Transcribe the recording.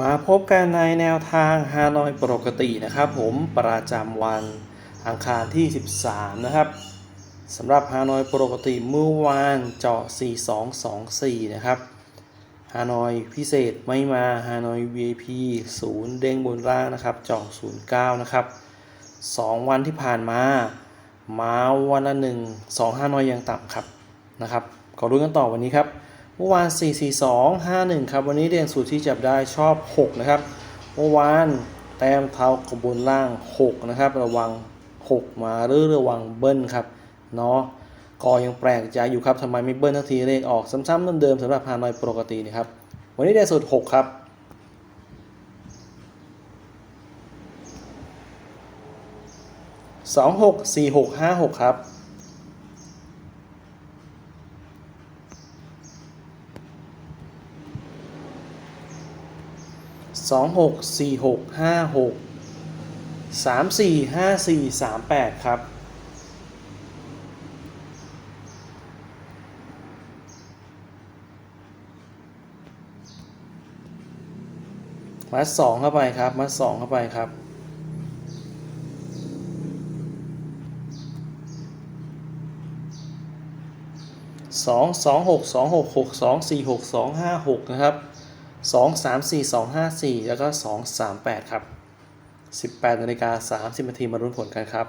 มาพบกันในแนวทางฮานอยปกตินะครับ ผมประจำวันอังคารที่ 13 นะครับสำหรับฮานอยปกติเมื่อวานเจาะ 4224 นะครับฮานอยพิเศษไม่มาฮานอย VIP 0 เด้งบนล่างนะครับเจาะ 09 นะครับ 2 วันที่ผ่านมา มาวันละหนึ่งสองฮานอยยังต่ำครับนะครับก็รู้กันต่อวันนี้ครับ เมื่อวาน 4 4 2 5 1 ครับ วันนี้เรียงสูตรที่จับได้ชอบ 6 นะครับ เมื่อวานแต้มเท้ากบบนล่าง 6 นะครับ ระวัง 6 มาหรือระวังเบิ้ลครับ เนาะก็ยังแปลกใจอยู่ครับทำไมไม่เบิ้ลทักทีเลขออกซ้ำๆเดิมๆสำหรับพานอยปกตินะครับ วันนี้เรียสูตร 6 ครับสองหกสี่หกห้าหกครับ 2 6 4 6 5 6 3 4 5 4 3 8 ครับมาสองเข้าไปครับมาสองเข้าไปครับสองสองหกสองหกหกสองสี่หกสองห้าหกนะครับ สองสามสี่สองห้าสี่แล้วก็สองสามแปดครับสิบแปดนาฬิกาสามสิบนาทีมารุ้นผลกันครับ